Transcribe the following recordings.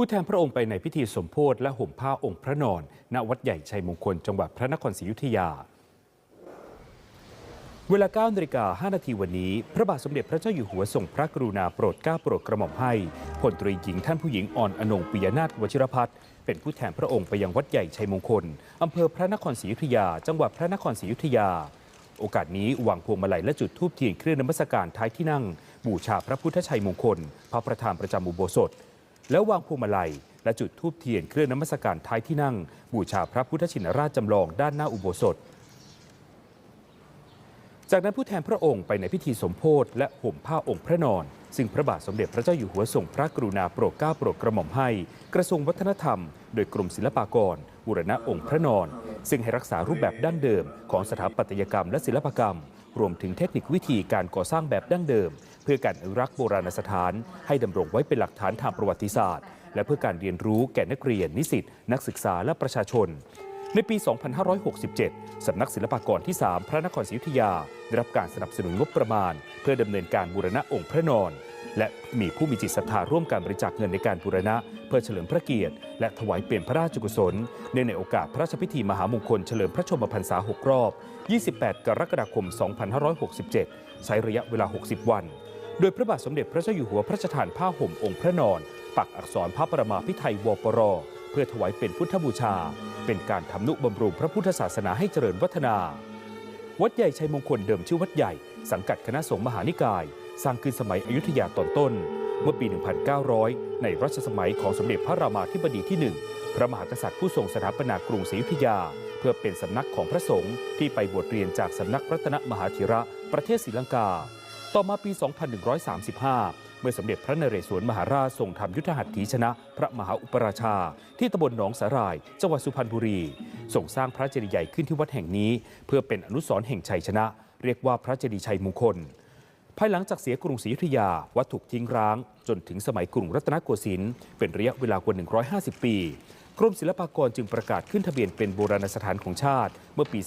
ผู้แทนพระองค์ไปในพิธีสมโพธิและห่มผ้าองค์พระนอน ณ วัดใหญ่ชัยมงคล จังหวัดพระนครศรีอยุธยา เวลา9นาฬิกา5นาทีวันนี้ พระบาทสมเด็จพระเจ้าอยู่หัวทรงพระกรุณาโปรดเกล้าโปรดกระหม่อมให้พลตรีหญิงท่านผู้หญิงอ่อนอนงปิยนาถวชิรพัฒน์เป็นผู้แทนพระองค์ไปยังวัดใหญ่ชัยมงคลอำเภอพระนครศรีอยุธยา จังหวัดพระนครศรีอยุธยา โอกาสนี้วางพวงมาลัยและจุดธูปเทียนเครื่องนมัสการท้ายที่นั่ง บูชาพระพุทธชัยมงคล พระประธานประจำอุโบสถ แล้ววางพวงมาลัย และจุดธูปเทียนเครื่องนมัสการท้ายที่นั่ง บูชาพระพุทธชินราชจำลองด้านหน้าอุโบสถ จากนั้นผู้แทนพระองค์ไปในพิธีสมโพธิและห่มผ้าองค์พระนอน ซึ่งพระบาทสมเด็จพระเจ้าอยู่หัวทรงพระกรุณาโปรดเกล้าโปรดกระหม่อมให้ กระทรวงวัฒนธรรม โดยกรมศิลปากรบูรณะองค์พระนอน ซึ่งให้รักษารูปแบบดั้งเดิมของสถาปัตยกรรมและศิลปกรรม รวมถึงเทคนิควิธีการก่อสร้างแบบดั้งเดิม เพื่อการอนุรักษ์โบราณสถาน ให้ดำรงไว้เป็นหลักฐานทางประวัติศาสตร์ และเพื่อการเรียนรู้แก่นักเรียน นิสิตนักศึกษาและประชาชน ในปี 2567 สำนักศิลปากรที่ 3 พระนครศรีอยุธยา ได้รับการสนับสนุนงบประมาณ เพื่อดำเนินการบูรณะองค์พระนอน และมีผู้มีจิตศรัทธาร่วมการบริจาคเงินในการบูรณะ เพื่อเฉลิมพระเกียรติ และถวายเปลี่ยนพระราชกุศลเนื่องในโอกาสพระราชพิธีมหามงคลเฉลิมพระชนมพรรษา 6 รอบ 28 กรกฎาคม 2567 ใช้ระยะเวลา 60 วัน โดยพระบาทสมเด็จพระเจ้าอยู่หัวพระราชทานผ้าห่มองค์พระนอน ปักอักษรพระประมาพิไทยวปร เพื่อถวายเป็นพุทธบูชา เป็นการทำนุบำรุงพระพุทธศาสนาให้เจริญวัฒนา วัดใหญ่ชัยมงคลเดิมชื่อวัดใหญ่ สังกัดคณะสงฆ์มหานิกาย สร้างขึ้นสมัยอยุธยาตอนต้น เมื่อปี 1900 ในรัชสมัยของสมเด็จพระรามาธิบดีที่ 1 พระมหากษัตริย์ผู้ทรงสถาปนากรุงศรีอยุธยา เพื่อเป็นสำนักของพระสงฆ์ที่ไปบวชเรียนจากสำนักรัตนมหาธิระประเทศศรีลังกา ต่อมาปี 2135เมื่อสมเด็จพระนเรศวรมหาราชทรงทำยุทธหัตถีชนะ พระมหาอุปราชา ที่ตำบลหนองสาหร่าย จังหวัดสุพรรณบุรีส่งสร้างพระเจดีย์ใหญ่ขึ้นที่วัดแห่งนี้ เพื่อเป็นอนุสรณ์แห่งชัยชนะ เรียกว่าพระเจดีย์ชัยมงคล ภายหลังจากเสียกรุงศรีอยุธยาวัดถูกทิ้งร้าง จนถึงสมัยกรุงรัตนโกสินทร์เป็นระยะเวลากว่า 150 ปีกรมศิลปากรจึงประกาศขึ้นทะเบียนเป็นโบราณสถานของชาติ เมื่อปี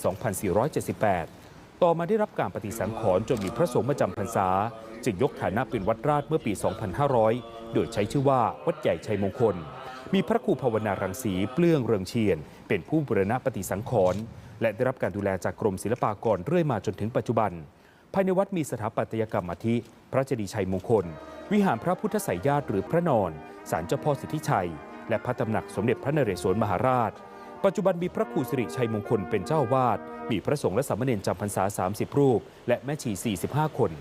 2478 ต่อมาได้รับการปฏิสังขรณ์จนมีพระสงฆ์มาจำพรรษา จึงยกฐานะเป็นวัดราชเมื่อปี 2500 โดยใช้ชื่อว่าวัดใหญ่ชัยมงคล มีพระครูภาวนารังสีเปลื้องเรืองเชียน เป็นผู้บูรณะปฏิสังขรณ์และได้รับการดูแลจากกรมศิลปากรเรื่อยมาจนถึงปัจจุบัน ภายในวัดมีสถาปัตยกรรมอาทิ พระเจดีย์ชัยมงคล วิหารพระพุทธไสยญาติหรือพระนอนศาลเจ้าพ่อสิทธิชัย และพระตำหนักสมเด็จพระนเรศวรมหาราช ปัจจุบันมีพระครูสิริชัยมงคลเป็นเจ้าอาวาด มีพระสงฆ์และสามเณรจำพรรษา 30 รูป และแม่ชี 45 คน